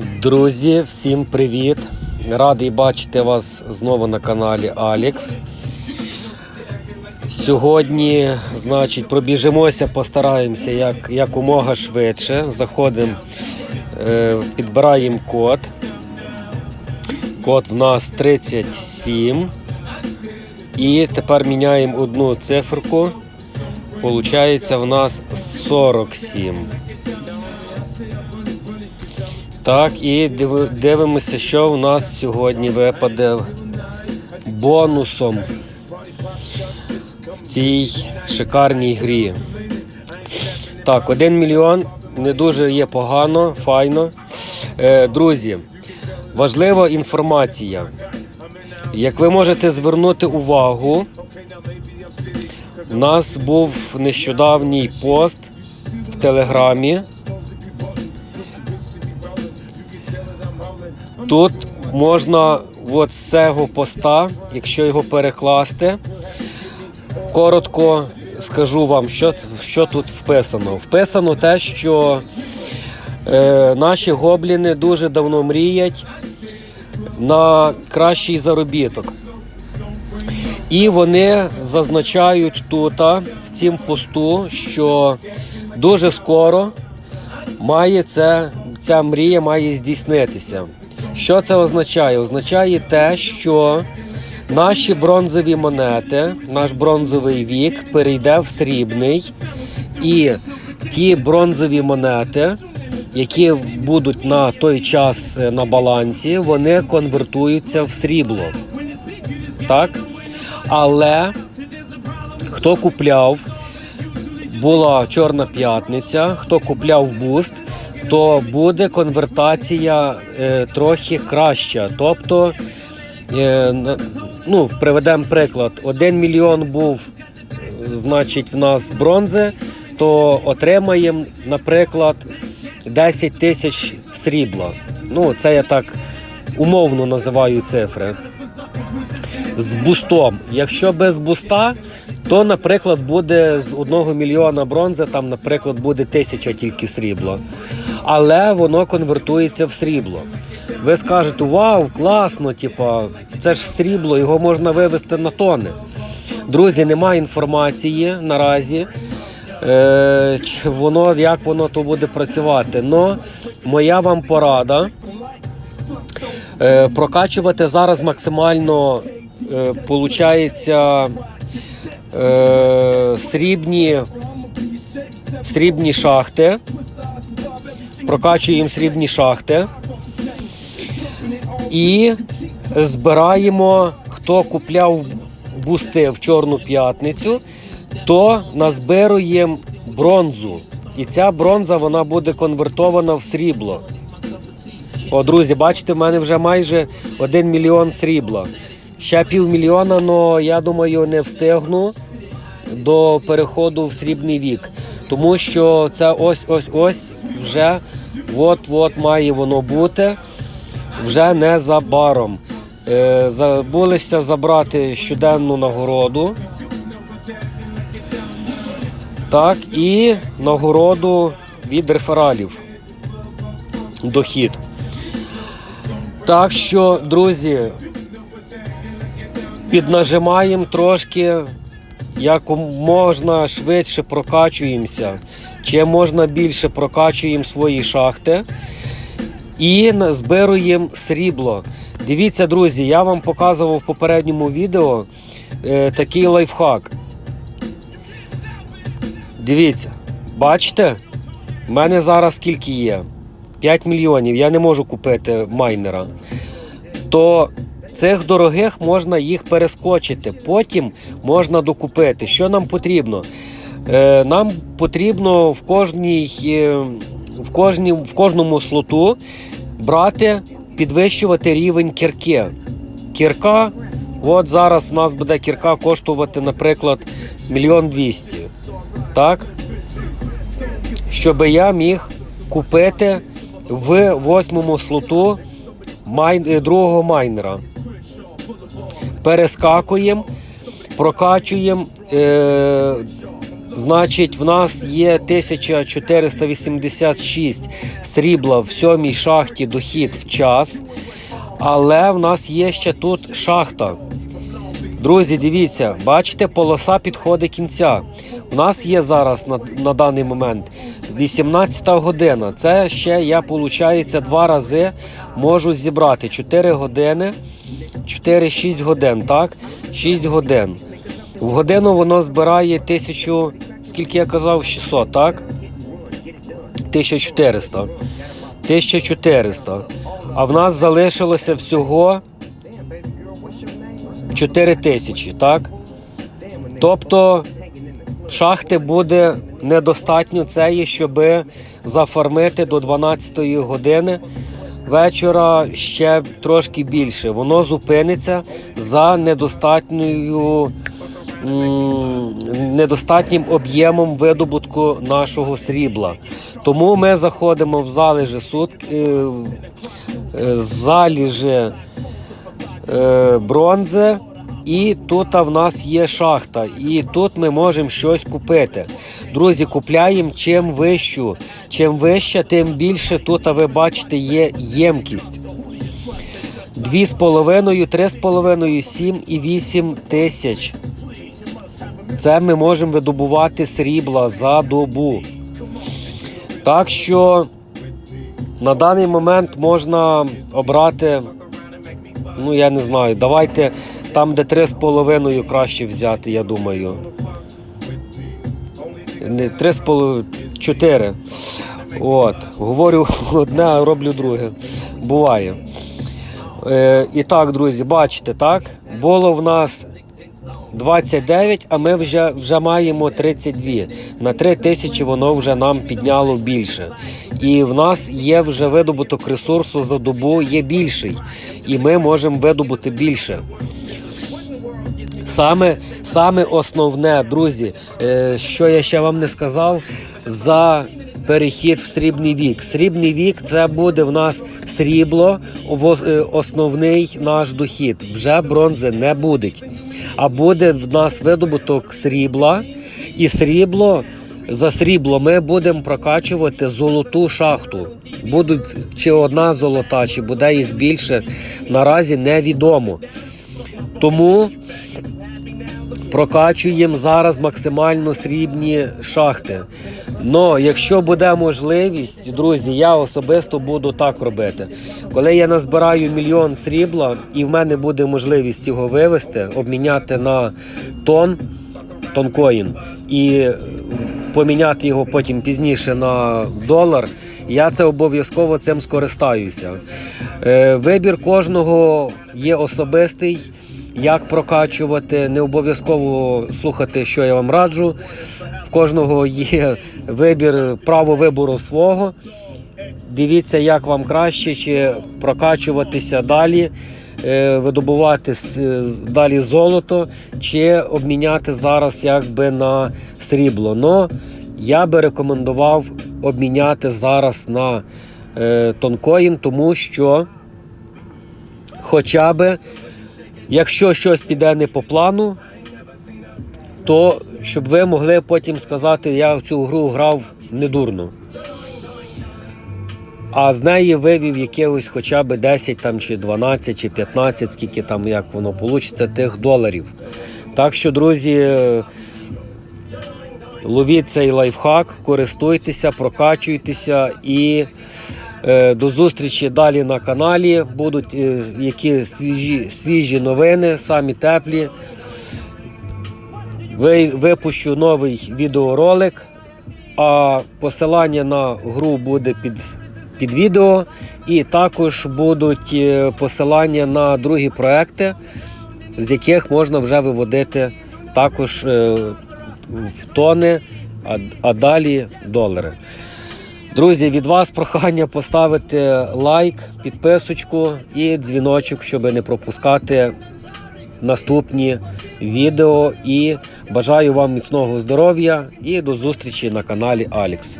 Друзі, всім привіт! Радий бачити вас знову на каналі Алікс. Сьогодні, значить, пробіжимося, постараємося як, якомога швидше. Заходимо, е, підбираємо код. Код в нас 37. І тепер міняємо одну циферку. Получається в нас 47. Так, і диви- дивимося, що в нас сьогодні випаде бонусом в цій шикарній грі. Так, 1 мільйон не дуже є погано, файно. Е, друзі, важлива інформація. Як ви можете звернути увагу, у нас був нещодавній пост в Телеграмі. Тут можна от з цього поста, якщо його перекласти, коротко скажу вам, що, що тут вписано. Вписано те, що е, наші гобліни дуже давно мріять на кращий заробіток. І вони зазначають тут, в цім посту, що дуже скоро має це, ця мрія має здійснитися. Що це означає? Означає те, що наші бронзові монети, наш бронзовий вік перейде в срібний, і ті бронзові монети, які будуть на той час е, на балансі, вони конвертуються в срібло. Так? Але хто купляв, була Чорна п'ятниця, хто купляв буст, то буде конвертація е, трохи краща. Тобто, е, ну, приведемо приклад, 1 мільйон був, е, значить, в нас бронзи, то отримаємо, наприклад, 10 тисяч срібла. Ну, це я так умовно називаю цифри з бустом. Якщо без буста, то, наприклад, буде з 1 мільйона бронзи, там, наприклад, буде тисяча тільки срібла. Але воно конвертується в срібло. Ви скажете, вау, класно, типа, це ж срібло, його можна вивезти на тони. Друзі, немає інформації наразі. Е, воно, як воно то буде працювати. Но моя вам порада е, прокачувати зараз максимально е, получається е, срібні, срібні шахти. Прокачуємо срібні шахти. І збираємо, хто купляв бусти в Чорну п'ятницю, то назбируємо бронзу. І ця бронза вона буде конвертована в срібло. О, друзі, бачите, в мене вже майже 1 мільйон срібла. Ще півмільйона, але я думаю, не встигну до переходу в срібний вік. Тому що це ось-ось-ось вже от-от має воно бути вже незабаром. Е, забулися забрати щоденну нагороду. Так, і нагороду від рефералів. Дохід. Так що, друзі, піднажимаємо трошки, як можна швидше прокачуємося, чим можна більше прокачуємо свої шахти і збируємо срібло. Дивіться, друзі, я вам показував в попередньому відео е, такий лайфхак. Дивіться, бачите? У мене зараз скільки є? 5 мільйонів. Я не можу купити майнера. То цих дорогих можна їх перескочити. Потім можна докупити. Що нам потрібно? Е, нам потрібно в кожній, е, в, кожній, в кожному слоту брати, підвищувати рівень кірки. Кірка, от зараз в нас буде кірка коштувати, наприклад, мільйон двісті. Так? Щоб я міг купити в восьмому слоту майн, е, другого майнера. Перескакуємо, прокачуємо, е, Значить, в нас є 1486 срібла в сьомій шахті дохід в час. Але в нас є ще тут шахта. Друзі, дивіться, бачите, полоса підходить кінця. У нас є зараз на, на даний момент 18 година. Це ще я, виходить, два рази можу зібрати 4 години, 4-6 годин, так? 6 годин. В годину воно збирає тисячу, скільки я казав, 600, так? 1400. 1400. А в нас залишилося всього 4 тисячі, так? Тобто шахти буде недостатньо цієї, щоб зафармити до 12 години вечора ще трошки більше. Воно зупиниться за недостатньою. Недостатнім об'ємом видобутку нашого срібла. Тому ми заходимо в залежі суд, е, е, залежі е, бронзи, і тут в нас є шахта, і тут ми можемо щось купити. Друзі, купляємо чим вищу. Чим вища, тим більше тут ви бачите є ємкість. 2,5, 3,5, 7 і 8 тисяч. Це ми можемо видобувати срібла за добу. Так що на даний момент можна обрати Ну, я не знаю. Давайте там, де 3,5 краще взяти, я думаю. Не 3,5, 4. От. Говорю одне, а роблю друге. Буває. Е, і так, друзі, бачите, так? Було в нас 29, а ми вже, вже маємо 32. На 3 тисячі воно вже нам підняло більше. І в нас є вже видобуток ресурсу за добу є більший. І ми можемо видобути більше. Саме, саме основне, друзі, е, що я ще вам не сказав, за перехід в срібний вік. Срібний вік це буде в нас срібло, е, основний наш дохід. Вже бронзи не буде. А буде в нас видобуток срібла, і срібло. За срібло ми будемо прокачувати золоту шахту. Будуть чи одна золота, чи буде їх більше, наразі невідомо. Тому прокачуємо зараз максимально срібні шахти. Но якщо буде можливість, друзі, я особисто буду так робити. Коли я назбираю мільйон срібла і в мене буде можливість його вивести, обміняти на тон, тонкоін і поміняти його потім пізніше на долар, я це обов'язково цим скористаюся. Е, Вибір кожного є особистий. Як прокачувати, не обов'язково слухати, що я вам раджу. В кожного є вибір, право вибору свого. Дивіться, як вам краще, чи прокачуватися далі, е, видобувати далі золото, чи обміняти зараз якби на срібло. Но я би рекомендував обміняти зараз на е, тонкоін, тому що хоча би, якщо щось піде не по плану, то щоб ви могли потім сказати, я в цю гру грав недурно. А з неї вивів якихось хоча б 10 там, чи 12, чи 15, скільки там як воно вийде, тих доларів. Так що, друзі, ловіть цей лайфхак, користуйтеся, прокачуйтеся і до зустрічі далі на каналі. Будуть е, які свіжі, свіжі новини, самі теплі. Випущу новий відеоролик, а посилання на гру буде під, під відео. І також будуть е, посилання на другі проекти, з яких можна вже виводити також е, в тони, а, а далі долари. Друзі, від вас прохання поставити лайк, підписочку і дзвіночок, щоб не пропускати наступні відео. І бажаю вам міцного здоров'я і до зустрічі на каналі Алікс.